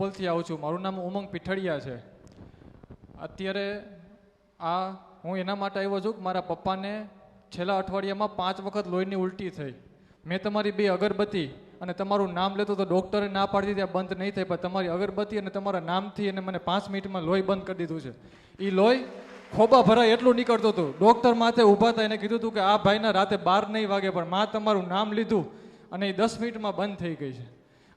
બોપલથી આવું છું. મારું નામ ઉમંગ પીઠડિયા છે. અત્યારે આ હું એના માટે આવ્યો છું કે મારા પપ્પાને છેલ્લા અઠવાડિયામાં પાંચ વખત લોહીની ઉલટી થઈ. મેં તમારી બે અગરબત્તી અને તમારું નામ લેતો તો ડૉક્ટરે ના પાડી દીધી બંધ નહીં થાય. પણ તમારી અગરબત્તી અને તમારા નામથી એને મને પાંચ મિનિટમાં લોહી બંધ કરી દીધું છે. એ લોહી ખોબા ભરાય એટલું નીકળતું હતું. ડૉક્ટર માથે ઊભા હતા એને કીધું હતું કે આ ભાઈના રાતે બાર નહીં વાગે, પણ માં તમારું નામ લીધું અને એ દસ મિનિટમાં બંધ થઈ ગઈ છે.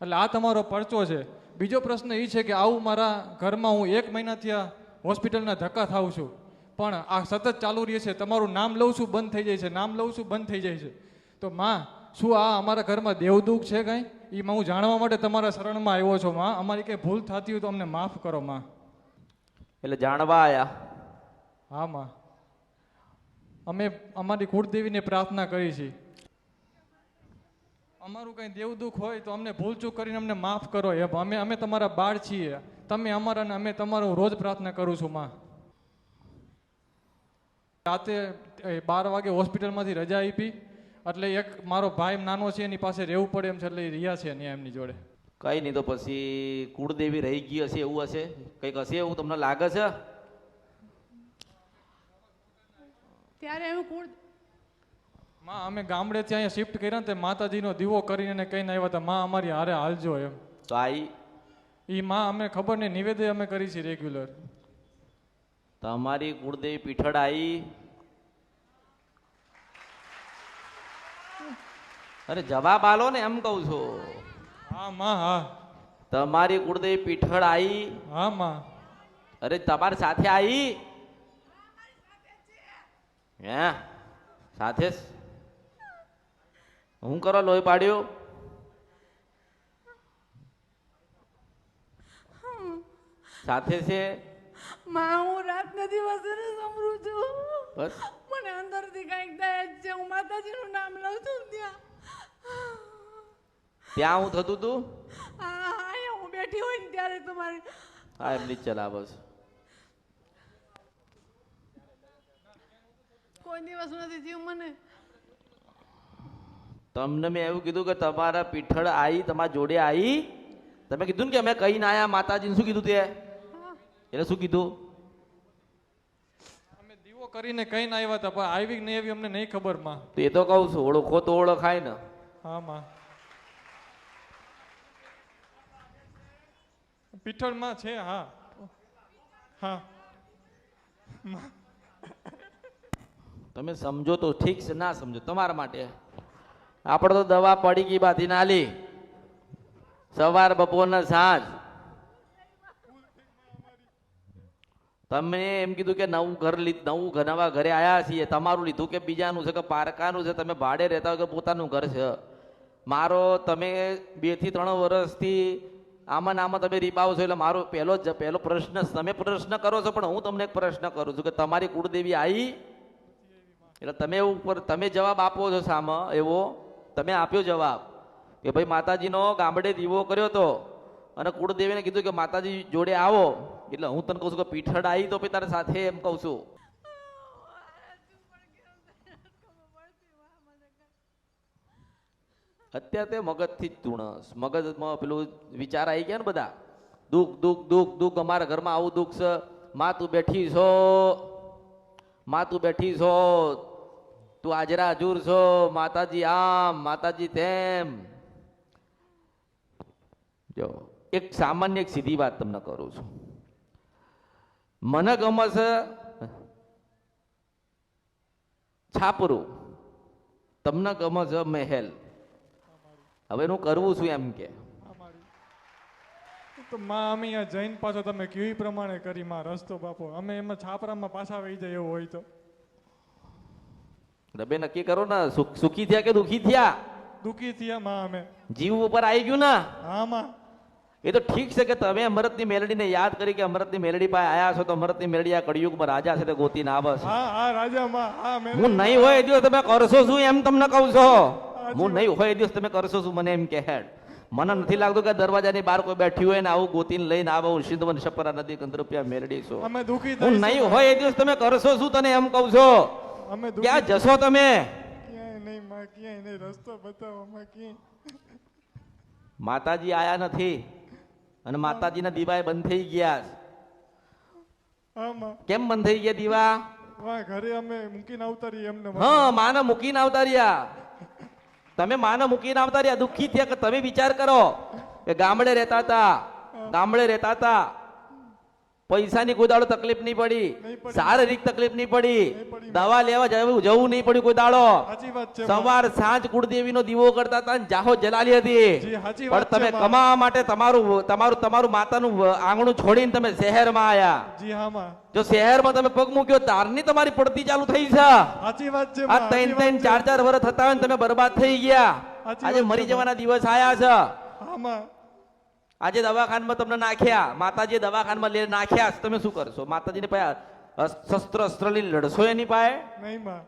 એટલે આ તમારો પરચો છે. બીજો પ્રશ્ન એ છે કે આવું મારા ઘરમાં હું એક મહિનાથી આ હોસ્પિટલના ધક્કા થાઉં છું. પણ આ સતત ચાલુ રહે છે. તમારું નામ લઉં છું બંધ થઈ જાય છે. નામ લઉં છું બંધ થઈ જાય છે. તો માં શું આ અમારા ઘરમાં દેવદુખ છે કાંઈ? એ હું જાણવા માટે તમારા શરણમાં આવ્યો છું માં. અમારી કંઈ ભૂલ થતી હોય તો અમને માફ કરો માં. એટલે જાણવા આયા. હા માં. અમે અમારી કુળદેવીને પ્રાર્થના કરી છે. અમારું કંઈ દેવદુખ હોય તો અમને ભૂલચૂક કરીને અમને માફ કરો એમ અમે અમે તમારા બાળ છીએ. તમે અમારા અને અમે તમારો રોજ પ્રાર્થના કરું છું માં. રાતે બાર વાગે હોસ્પિટલમાંથી રજા આપી એટલે એક મારો ભાઈ નાનો છે એની પાસે રહેવું પડે એમ છે એટલે રહ્યા છે ને એમની જોડે. કઈ નહીં તો પછી કુળદેવી રહી ગઈ હશે એવું હશે? કંઈક હશે એવું તમને લાગે છે? ત્યારે હું કુળ માં અમે ગામડેથી અહીંયા શિફ્ટ કર્યા ને તે માતાજીનો દીવો કરીને કહીને આવ્યા હતા માં અમારી હારે હાલજો એમ. તો આઈ એ માં અમે ખબર નહીં નિવેદન અમે કરી છે રેગ્યુલર તમારી કુળદેવી પીઠળ આવી અરે જવાબ આલો ને એમ કહું છું. હા માં હા. તમારી કુળદેવી પીઠળ આવી હા માં. અરે તમારી સાથે આવી હે? સાથે? હું કરો લોહી પાડ્યો? સાથે છે? માં હું રાતના દિવસે ને સમરું છું. બસ. મને અંદરથી કંઈક થાય છે. હું માતાજીનું નામ લઉં છું ત્યાં. ત્યાં હું થતું તું? હા હું બેઠી હોય ને ત્યારે તમારે હા એમની ચલા ચલાવો છે. કોઈ દિવસ નથી જીવ મને. તમને મેં એવું કીધું કે તમારા પીઠળ આવી તમારા જોડે આવી તમે કીધું ને કે અમે કહીને આયા માતાજીને શું કીધું તે? એટલે શું કીધું? અમે દીવો કરીને કહીને આવ્યા હતા પણ આવી નહીં આવી અમને નહીં ખબરમાં. તો એ તો કહું છું ઓળખો તો ઓળખાય ને. હા માં. પીઠળમાં છે હા. હા. તમે સમજો તો ઠીક છે ના સમજો તમારા માટે. આપણે તો દવા પડી ગઈ બાથી નાલી. સવાર, બપોર ને સાંજ. તમે એમ કીધું કે નવું ઘર લીધ, નવું નવા ઘરે આવ્યા છીએ. તમારું લીધું કે બીજાનું છે કે પારકાનું છે? તમે ભાડે રહેતા હોય કે પોતાનું ઘર છે? મારો, તમે બેથી ત્રણ વર્ષથી આમાં આમાં તમે રીપાવો છો એટલે મારો પહેલો જ, પહેલો પ્રશ્ન, તમે પ્રશ્ન કરો છો, પણ હું તમને એક પ્રશ્ન કરું છું કે તમારી કુળદેવી આવી એટલે તમે ઉપર, તમે જવાબ આપો છો સામે એવો. તમે આપ્યો જવાબ કે ભાઈ માતાજીનો ગામડે દીવો કર્યો તો અને કુળદેવીને કીધું કે માતાજી જોડે આવો. એટલે હું તને કહું છું કે પીઠડ આવી તો પછી તારે સાથે એમ કહું છું. અત્યારે તે મગજથી જ તુણસ મગજમાં પેલું વિચાર આવી ગયા ને બધા. દુઃખ દુઃખ દુઃખ દુઃખ, અમારા ઘરમાં આવું દુઃખ છે. માં તું બેઠી છો. માં તું બેઠી છો. તું આજરા હજુર છો, માતાજી આમ, માતાજી તેમ. જો, એક સામાન્ય એક સીધી વાત તમને કરું છું. મને ગમે છાપરું. તમને ગમે મહેલ. હવે હું કરવું છું એમ કે. માં, અમે અહીંયા જૈન પાછો તમે કેવી પ્રમાણે કરી માં રસ્તો બાપો. અમે એમાં છાપરામાં પાછા વહી જાય એવું હોય તો. રબે નક્કી કરો ને સુખી થયા કે દુખી થયા? દુખી થયા માં અમે. જીવ ઉપર આવી ગયું ને? હા માં. એ તો ઠીક છે કે તમે અમૃતની મેલડીને યાદ કરી કે અમૃતની મેલડી પાસે આયા છો તો અમૃતની મેલડી આ કળિયુગમાં રાજા છે તે ગોતી ના છે હા નહીં હોય એ દિવસ તમે કરશો શું એમ તમને કહું છો? હું નહીં હોય એ દિવસ તમે કરશો શું મને એમ કે હેડ. મને નથી લાગતું કે દરવાજાની બહાર કોઈ બેઠી હોય ને આવું ગોતીને લઈને આવો સિંધવન છપરા નદી કંદર રૂપિયા મેળડી છો હું નહીં હોય એ દિવસ તમે કરશો શું તને એમ કહું છો? અમે ક્યાં જશો તમે? ક્યાંય નહીં માં ક્યાંય નહીં રસ્તો બતાવો માં ક્યાંય. માતાજી આયા નથી અને માતાજીના દીવા એ બંધ થઈ ગયા. કેમ બંધ થઈ ગયા દીવા? વાહ ઘરે અમે મૂકીને આવતા રહીએ એમને હા માને મૂકીને આવતા રહ્યા તમે માને મૂકીને આવતા રહ્યા દુઃખી થયા કે તમે વિચાર કરો કે ગામડે રહેતા હતા ગામડે રહેતા હતા. પૈસાની કોઈ દાડો તકલીફ નહીં પડી. શારીરિક તકલીફ નહીં પડી. દવા લેવા જવું જવું નહીં પડ્યું કોઈ દાડો. સવાર સાંજ કુળદેવી નો દીવો કરતા હતા જાહો જલાલી હતી. પણ તમે. કમાવા માટે તમારું તમારું તમારું માતાનું આંગણું છોડીને તમે શહેરમાં આયા. જી શહેરમાં તમે પગ મૂક્યો તારની તમારી પડતી ચાલુ થઈ છે. આ ત્રણ ત્રણ ચાર ચાર વર્ષ થતા હોય ને તમે બરબાદ થઈ ગયા. આજે મરી જવાના દિવસ આયા છે. આજે દવાખાનામાં તમને નાખ્યા માતાજીએ દવાખાનામાં લઈને નાખ્યા તમે શું કરશો? માતાજીને પાયા શસ્ત્ર અસ્ત્ર લઈને લડશો એની પાસે નહીં માં.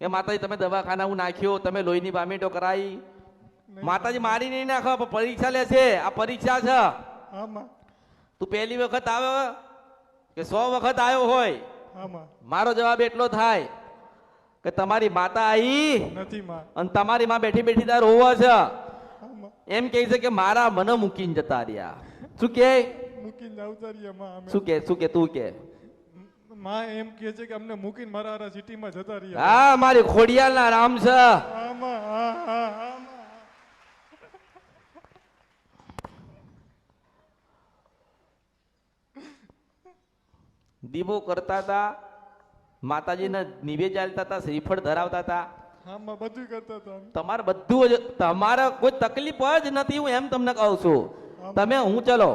એ માતાજી તમે દવાખાના હું નાખ્યો તમે લોહીની બામીટો કરાવી માતાજી મારી નહીં નાખો પણ પરીક્ષા લે છે આ પરીક્ષા છે. તું પહેલી વખત આવ્યો કે સો વખત આવ્યો હોય. મારો જવાબ એટલો થાય કે તમારી માતા આવી નથી અને તમારી માં બેઠી બેઠી તાર હોવા છે. એમ કહે છે કે મારા મને મૂકીને જતા રહ્યા. શું કે મૂકીને આવતા રહ્યા માં અમે. શું કે શું કે તું કે માં એમ કહે છે કે અમને મૂકીને મારા હારા સિટીમાં જતા રહ્યા. હા મારી ખોડિયાલના રામ છે. આમાં હા હા આમાં દીવો કરતા હતા માતાજીને નિવેદ ચાલતા હતા શ્રીફળ ધરાવતા હતા. આમાં બધું કરતા હતા તમારે બધું જ તમારે કોઈ તકલીફ જ નથી હું એમ તમને કહું છું. તમે હું ચલો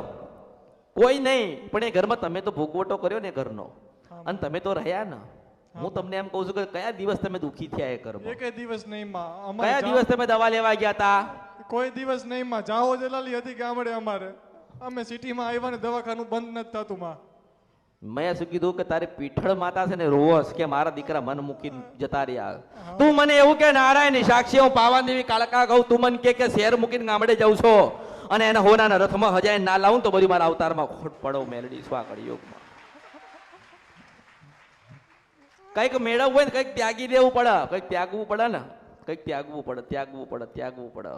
કોઈ નહીં પણ એ ઘરમાં તમે તો ભોગવટો કર્યો ને ઘરનો. અને તમે તો રહ્યા ને. હું તમને એમ કહું છું કે કયા દિવસ તમે દુખી થયા એ ઘરમાં? એક દિવસ નહીં માં. કયા દિવસ તમે દવા લેવા ગયા હતા કોઈ દિવસ નહીં માં. જાઓ જલાલી હતી ગામડે અમારે. અમે સિટીમાં આવ્યા ને દવાખાનું બંધ નથી થતું માં. મેં શું કીધું કે તારી પીઠળ માતા છે ને રોવસ કે મારા દીકરા મન મૂકી જતા રહ્યા. તું મને એવું કે નારાયણ સાક્ષી હું પાવા દેવી કાળકા કહું તું મને કે કે શેર મૂકીને ગામડે જાઉં છો અને એના હોનાના રથમાં હજાય ના લાવું તો બધી મારા અવતારમાં ખોટ પડો મેલડી સ્વા યોગમાં કંઈક મેળવવું હોય ને કંઈક ત્યાગી દેવું પડે. કંઈક ત્યાગવું પડે ને. કંઈક ત્યાગવું પડે ત્યાગવું પડે ત્યાગવું પડે.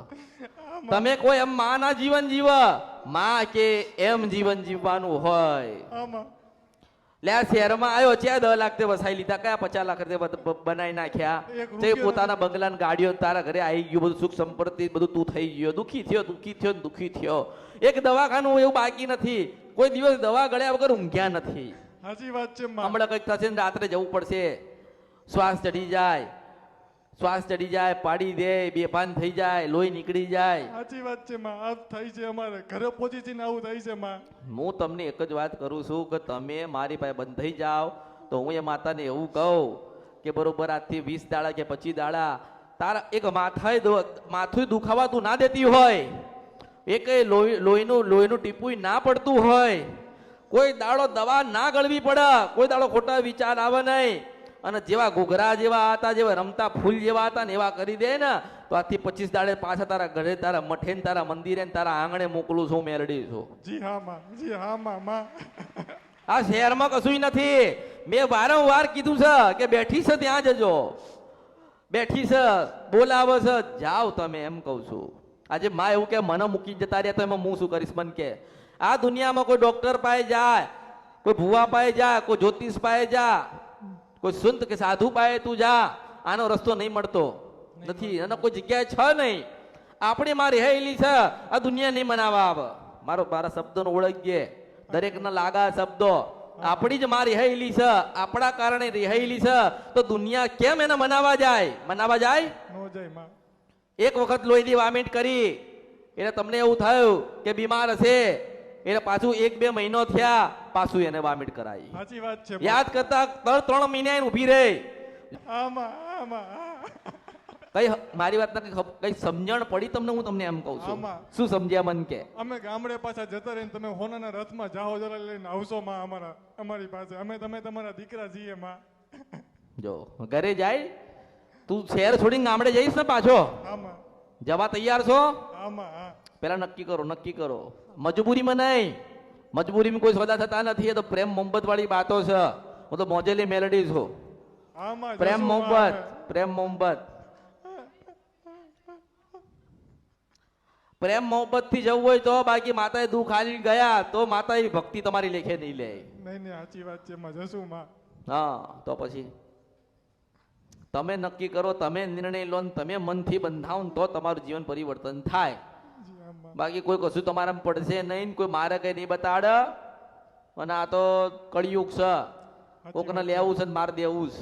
તમે કોઈ એમ માના જીવન જીવ. માં કે એમ જીવન જીવવાનું હોય. આમાં. લે શહેરમાં આવ્યો છે દસ લાખ તે વસાઈ લીધા કયા પચાસ લાખ તે બનાવી નાખ્યા? તે પોતાના બંગલા ગાડીઓ તારા ઘરે આવી ગયું બધું સુખ સંપત્તિ બધું તું થઈ ગયો. દુખી થયો દુખી થયો ને દુખી થયો. એક દવાખાનું એવું બાકી નથી. કોઈ દિવસ દવા ગળ્યા વગર ઊંઘ્યા નથી. સાચી વાત છે હમણાં કંઈક થશે ને રાત્રે જવું પડશે. શ્વાસ ચડી જાય. શ્વાસ ચડી જાય પાડી દે બેભાન થઈ જાય લોહી નીકળી જાય. સાચી વાત છે માં. આ થઈ છે અમારે. ઘરે પહોંચી જઈને આવું થાય છે માં. હું તમને એક જ વાત કરું છું કે તમે મારી પાસે બંધ થઈ જાઓ તો હું એ માતાને એવું કહું કે બરોબર આજથી વીસ દાડા કે પચીસ દાડા તારા એક માથાએ માથું દુખાવા તું ના દેતી હોય. એક લોહી લોહીનું લોહીનું ટીપું ના પડતું હોય. કોઈ દાડો દવા ના ગળવી પડે કોઈ દાડો ખોટા વિચાર આવે નહીં. અને જેવા ઘૂઘરા જેવા હતા જેવા રમતા ફૂલ જેવા હતા ને એવા કરી દે ને તો આથી પચીસ દાડે પાછા તારા ઘરે તારા મઠે ને તારા મંદિરે ને તારા આંગણે મોકલું છું મેરડી છું. જી હા માં જી હા માં માં આ શહેરમાં કશું નથી. મેં વારંવાર કીધું છે કે બેઠી છે ત્યાં જજો. બેઠી છે બોલાવે છે જાઓ તમે એમ કહું છું. આજે માં એવું કે મને મૂકી જતા રહ્યા તો એમાં હું શું કરીશ મન કે આ દુનિયામાં કોઈ ડોક્ટર પાસે જાય કોઈ ભુવા પાસે જાય કોઈ જ્યોતિષ પાસે જા કોઈ સંત કે સાધુ પાએ તું જા આનો રસ્તો નહીં મળતો. નથી અને કોઈ જગ્યાએ છે નહીં. આપણી માં રહેલી છે આ દુનિયા નહીં મનાવા આવે. મારો મારા શબ્દનો ઓળખીએ દરેકના લાગા શબ્દો. આપણી જ માં રહેલી છે આપણા કારણે રહેલી છે તો દુનિયા કેમ એને મનાવા જાય? મનાવા જાય? એક વખત લોહીની વામિટ કરી. એટલે તમને એવું થયું કે બીમાર હશે. એટલે પાછું એક બે મહિનો થયા પાછું એને વામિટ કરાવી સાચી વાત છે યાદ કરતા ત્રણ ત્રણ મહિના એને ઊભી રહી. આમાં આમાં કઈ મારી વાતના કઈ સમજણ પડી તમને હું તમને એમ કહું છું. શું સમજ્યા મન કે? અમે ગામડે પાછા જતા રહીને તમે હોનાના રથમાં જાઓ જરા લઈને આવશો માં અમારા અમારી પાસે. અમે તમે તમારા દીકરા છીએ માં. જો ઘરે જાય તું શહેર છોડીને ગામડે જઈશ ને પાછો? જવા તૈયાર છો? પેલા નક્કી કરો નક્કી કરો. મજબૂરીમાં નહીં. મજબૂરીમાં કોઈ સોદા થતા નથી એ તો પ્રેમ મોહબ્બત વાળી વાતો છે. હું તો મોજેલી મેલડી છું. પ્રેમ મોહબ્બત પ્રેમ મોહબ્બત. પ્રેમ મોહબ્બતથી જવું હોય તો બાકી માતાએ દુઃખ હાલી ગયા તો માતા ભક્તિ તમારી લેખે નહીં લે. નહીં નહીં સાચી વાત છે મજા શું માં. હા તો પછી? તમે નક્કી કરો તમે નિર્ણય લો ને તમે મનથી બંધાવો તો તમારું જીવન પરિવર્તન થાય. બાકી કોઈ કશું તમારા પડશે નહીં કોઈ મારે કઈ નહીં બતાડ. અને આ તો કળિયુગ છે. કોકને લેવું છે ને માર દેવું છે.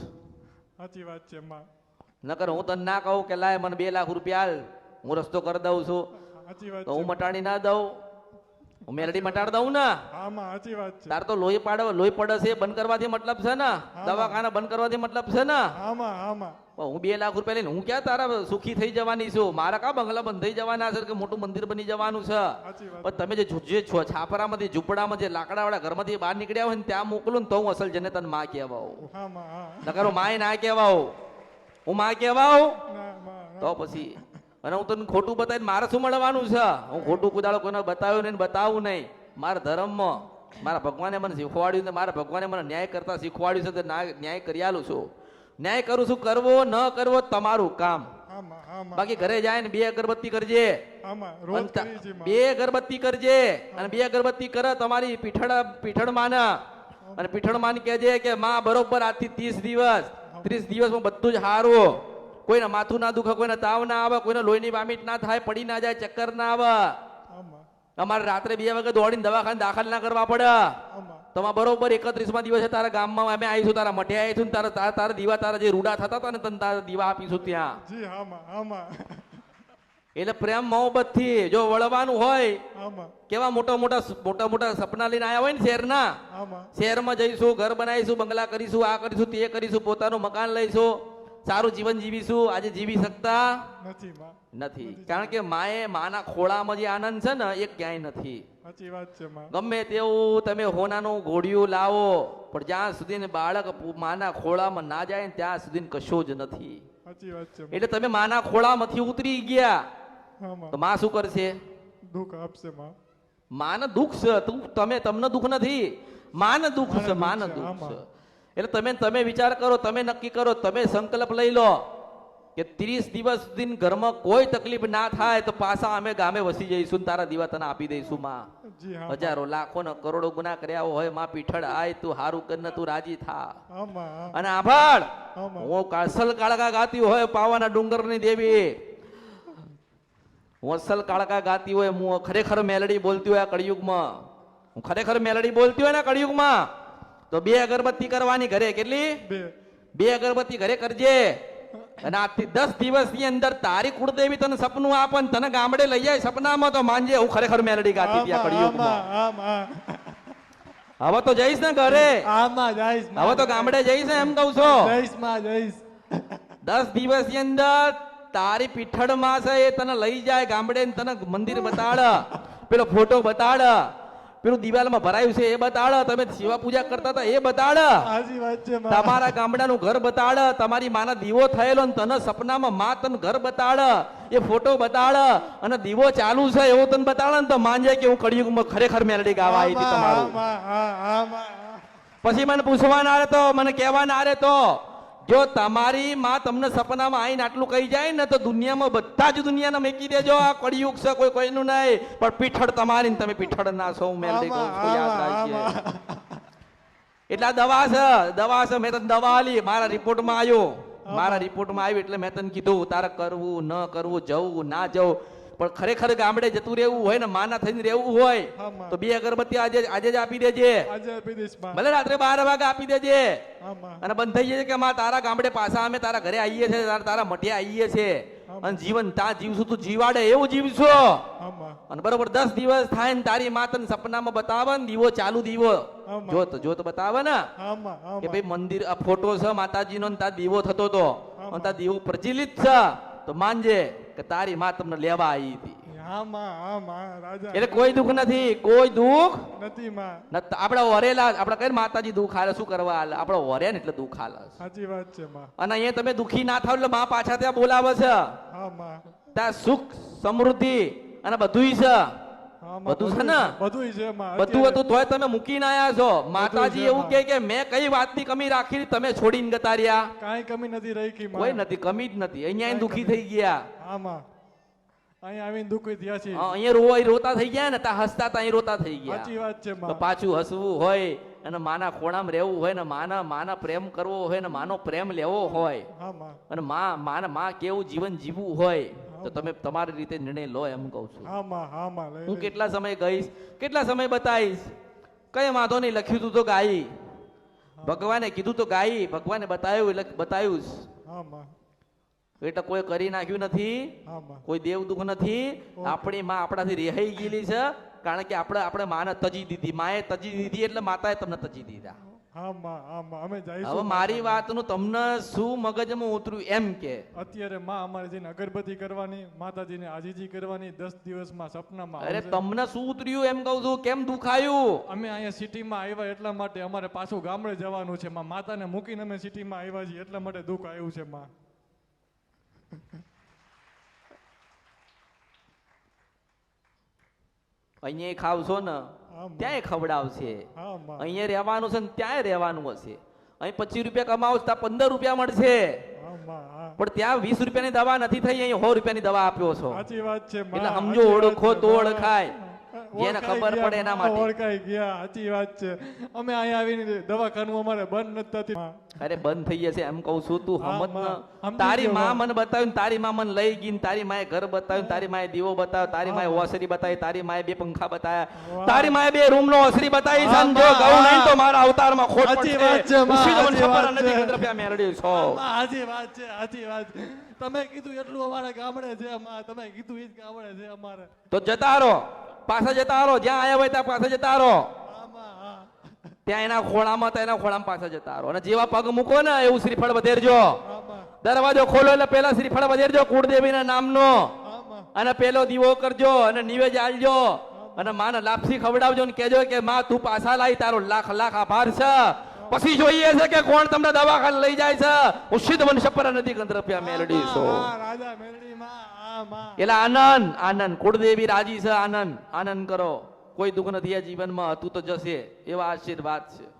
સાચી વાત છે માં. નકર હું તને ના કહું કે લાય મને બે લાખ રૂપિયા હાલ હું રસ્તો કરી દઉં છું. તો હું મટાડી ના દઉં. હું મેલડી મટાડી દઉં ને. હા માં સાચી વાત છે. તાર તો લોહી પાડે લોહી પડે છે બંધ કરવાથી મતલબ છે ને. દવાખાના બંધ કરવાથી મતલબ છે ને. હા માં હા માં. પણ હું બે લાખ રૂપિયા લઈને હું ક્યાં તારા સુખી થઈ જવાની છું? મારા કા બંગલા બંધ થઈ જવાના છે કે મોટું મંદિર બની જવાનું છે? પણ તમે જે જે છો છાપરામાંથી ઝૂંપડામાં જે લાકડાવાળા ઘરમાંથી બહાર નીકળ્યા હોય ને ત્યાં મોકલું ને તો હું અસલ જને તને માં કહેવાઓ નકર માય ના કહેવાઓ હું માં કહેવાઓ તો પછી અને હું તને ખોટું બતાવીને મારે શું મળવાનું છે? હું ખોટું કુદાળો કોઈને બતાવ્યું નહીં ને બતાવું નહીં. મારા ધર્મમાં મારા ભગવાને મને શીખવાડ્યું ને મારા ભગવાને મને ન્યાય કરતા શીખવાડ્યું છે તો ના- ન્યાય કરી આલું છું. ન્યાય કરું છું કરવો ન કરવો તમારું કામ. બાકી ઘરે જાય ને બે અગરબત્તી કરજે. બે અગરબત્તી કરજે અને બે અગરબત્તી કરે તમારી પીઠળ પીઠળ માના અને પીઠળ માન કહેજે કે માં બરોબર આજથી ત્રીસ દિવસ. ત્રીસ દિવસમાં બધું જ સારું કોઈને માથું ના દુખે કોઈને તાવ ના આવે કોઈને લોહીની વામિટ ના થાય પડી ના જાય ચક્કર ના આવે. અમારે રાત્રે બે વાગે દોડીને દવાખાને દાખલ ના કરવા પડે. હા માં બરોબર એકત્રીસમાં દિવસે તારા ગામમાં અમે આવીશું તારા મઠે આવીશું તારા તારા તારા દીવા તારા જે રૂડા થતા હતા ને તને તારા દીવા આપીશું ત્યાં. જી હામાં હામાં એટલે પ્રેમ મોહબ્બતથી જો વળવાનું હોય કેવા મોટા મોટા મોટા મોટા સપના લઈને આવ્યા હોય ને શહેરના? શહેરમાં જઈશું ઘર બનાવીશું બંગલા કરીશું આ કરીશું તે કરીશું પોતાનું મકાન લઈશું. સારું જીવન જીવીશું આજે જીવી શકતા નથી નથી. કારણ કે માએ માના ખોળામાં જે આનંદ છે ને એ ક્યાંય નથી. સાચી વાત છે ગમે તેવું તમે હોનાનું ઘોડિયું લાવો પણ જ્યાં સુધી બાળક માના ખોળામાં ના જાય ને ત્યાં સુધી કશો જ નથી. સાચી વાત છે એટલે તમે માના ખોળામાંથી ઉતરી ગયા તો માં શું કરશે? દુઃખ આપશે માં. માને દુઃખ છે તું તમે તમને દુઃખ નથી. માને દુઃખ છે માને દુઃખ છે. એટલે તમે તમે વિચાર કરો તમે નક્કી કરો તમે સંકલ્પ લઈ લો કે ત્રીસ દિવસ સુધી ઘરમાં કોઈ તકલીફ ના થાય તો પાછા અમે ગામે વસી જઈશું તારા દીવા તને આપી દઈશું માં. હજારો લાખો ને કરોડો ગુના કર્યા હોયમાં પીઠળ આય તું હારું કરીને તું રાજી થા. અને આભાળ હું કાસલ કાળકા ગાતી હોય પાવાના ડુંગરની દેવી. હું અસલ કાળકા ગાતી હોય હું ખરેખર મેલડી બોલતી હોય આ કળિયુગમાં. હું ખરેખર મેલડી બોલતી હોય ને કળિયુગમાં? તો બે અગરબત્તી કરવાની ઘરે કેટલી? બે. અગરબત્તી ઘરે કરજે. અને આજથી દસ દિવસની અંદર તારી કુળદેવી તને સપનું આપે ને તને ગામડે લઈ જાય સપનામાં તો માનજે હું ખરેખર મેલડી ગાતી ત્યાં કળિયુગમાં. હવે તો જઈશ ને ઘરે. હા માં જઈશ હવે તો ગામડે જઈશ એમ કહું છું. જઈશમાં જઈશ. દસ દિવસની અંદર તારી પીઠળમાં છે એ તને લઈ જાય ગામડે તને મંદિર બતાડ. પેલો ફોટો બતાડ. પેલું દિવાલમાં ભરાયું છે એ બતાડ. તમે શિવા પૂજા કરતા હતા એ બતાડ. તમારા ગામડા નું ગામડાનું ઘર બતાડ. તમારી માના દીવો થયેલો ને તને સપનામાં માં તને ઘર બતાડ. એ ફોટો બતાડ. અને દીવો ચાલુ છે એવો તને બતાડ ને તો માનજે કે હું કળિયુગમાં ખરેખર મેલડી ગાવા આવી હતી તમારું. પછી મને પૂછવા ના તો મને કહેવા ના રહેતો જો તમારી માં તમને સપનામાં આવીને આટલું કહી જાય ને તો દુનિયામાં બધા જ દુનિયાને મેકી દેજો. આ કળિયુગ છે કોઈ કોઈનું નહીં. પણ પીઠળ તમારી તમે પીઠળ ના છો રાખજે. એટલે દવા છે દવા છે મેં તને દવા આલી મારા રિપોર્ટમાં આવ્યો. મારા રિપોર્ટમાં આવ્યું એટલે મેં તને કીધું તારે કરવું ન કરવું જવું ના જવું. પણ ખરેખર ગામડે જતું રહેવું હોય ને માના થઈને રહેવું હોય તો બે અગરબત્તી આજે આજે જ આપી દેજે. માં ભલે રાત્રે બાર વાગે આપી દેજે. અને બંધ થઈ જશે કે માં તારા ગામડે પાછા અમે તારા ઘરે આવીએ છીએ તારા મઠે આવીએ છીએ. અને જીવન તા જીવશું તું જીવાડે એવું જીવશો. અને બરોબર દસ દિવસ થાય ને તારી માતને સપનામાં બતાવે ને દીવો ચાલુ દીવો. જોત જોત બતાવે ને. માં કે ભાઈ મંદિર આ ફોટો છે માતાજીનો ને તાર દીવો થતો તો. અને તાર દીવો પ્રચલિત છે. તો માનજે કે તારી માં તમને લેવા આવી હતી. હા માં હા માં રાજા. એટલે કોઈ દુઃખ નથી કોઈ દુઃખ નથી માં. નત- વરેલા આપણા કઈ માતાજી દુઃખ હાલે શું કરવા હાલે આપડે વરે ને એટલે દુઃખ હાલે સાચી વાત છે માં. અને અહીંયા તમે દુઃખી ના થાવ એટલે માં પાછા ત્યાં બોલાવે છે. હા માં. ત્યાં સુખ સમૃદ્ધિ અને બધુંય છે. બધું છે ને? બધું છે બધું હતું તોય તમે મૂકીને આયા છો. માતાજી એવું કહે કે મેં કઈ વાતની કમી રાખી તમે છોડીને ગતા રહ્યા. કાંઈ કમી નથી રહી કી કોઈ નથી કમી જ નથી. અહીંયા દુઃખી થઈ ગયા. હા અહીંયા આવીને દુઃખી થયા છીએ. અહીંયા રોવા રોતા થઈ ગયા ને તા હસતા તા રોતા થઈ ગયા. સાચી વાત છે પાછું હસવું હોય અને માના ખોણામાં રહેવું હોય ને માના માના પ્રેમ કરવો હોય ને માનો પ્રેમ લેવો હોય. અને મા માના માં કેવું જીવન જીવવું હોય. તો તમે તમારી રીતે નિર્ણય લો એમ કહું છું. હા કેટલા સમય ગઈશ? કેટલા સમય બતાવીશ? કઈ વાંધો નહીં લખ્યું તું તો ગાઈ. ભગવાને કીધું તો ગાઈ. ભગવાને બતાવ્યું એટલે બતાવ્યું જ. એટલે કોઈ કરી નાખ્યું નથી. કોઈ દેવ દુઃખ નથી. આપણી માં આપણાથી રેહાઈ ગયેલી છે. કારણ કે આપણે આપણે માને તજી દીધી. માએ તજી દીધી એટલે માતાએ તમને તજી દીધા. હવે મારી વાતનું તમને શું મગજમાં ઉતર્યું એમ કે અત્યારે માં અમારે જઈને અગરબત્તી કરવાની માતાજીને આજીજી કરવાની દસ દિવસમાં સપનામાં અરે તમને શું ઉતર્યું એમ કહું છું કેમ દુખાયું? અમે અહીંયા સિટીમાં આવ્યા એટલા માટે અમારે પાછું ગામડે જવાનું છે માં માતાને મૂકીને અમે સિટીમાં આવ્યા છીએ એટલા માટે દુઃખ આવ્યું છે માં. અહીંયા ખાવ છો ને. ત્યાંય ખવડાવશે. અહીંયા રહેવાનું છે ને ત્યાંય રહેવાનું હશે. અહીં પચીસ રૂપિયા કમાવો છો ત્યાં પંદર રૂપિયા મળશે. પણ ત્યાં વીસ રૂપિયાની દવા નથી થઈ અહીં સો રૂપિયાની દવા આપ્યો છો. સાચી વાત છે માં, એટલે સમજો ઓળખો તો ઓળખાય. જેને ખબર પડે એના માટે. ઓળખાઈ ગયા સાચી વાત છે અમે અહીંયા આવીને દવાખાનું અમારે બંધ નથી થતી અરે બંધ થઈ જશે એમ કહું છું તું હા, સમજમાં. ન સમજી તારી માં માં. મને બતાવ્યું તારી માં મને લઈ ગઈ તારી માએ ઘર બતાવ્યું તારી માએ દીવો બતાવ્યો તારી માએ ઓસરી બતાવી તારી માએ બે પંખા બતાવ્યા તારી માએ બે રૂમ નો ઓસરી બતાવી હા, સમજો ગૌ નહીં તો મારા અવતારમાં ખોટ સાચી પડશે વાત છે, માં, સાચી ખબર વાત નથી છે. કે રૂપિયા મેળવી છો સાચી વાત છે સાચી વાત છે. તમે કીધું એટલું અમારા ગામડે છે અમારે તમે કીધું એ જ ગામડે છે અમારે તો જતા રહો પાછા જતા રહો જ્યાં આયા હોય ત્યાં પાછા જતા રહો હા માં હા ત્યાં એના ખોળામાં તો એના ખોળામાં પાછા જતા રહો અને જેવા પગ મૂકો ને એવું શ્રીફળ વધેરજો. દરવાજો ખોલો એટલે પેલા શ્રીફળ વધેરજો કુળદેવીના નામનો. અને પેલો દીવો કરજો અને નિવેજ આલજો. અને માને લાપસી ખવડાવજો ને કેજો કે માં તું પાછા લાવી તારો લાખ લાખ આભાર છે. પછી જોઈએ છે કે કોણ તમને દવાખાને લઈ જાય છે. હું સિદ્ધ વંશ પર નથી ગંધર્પ્યા મેલડી હા, રાજા મેલડી માં. એટલે આનંદ આનંદ. કુળદેવી રાજી છે આનંદ. આનંદ કરો. કોઈ દુઃખ નથી, આ જીવનમાં, હતું તો જશે. એવા આશીર્વાદ છે.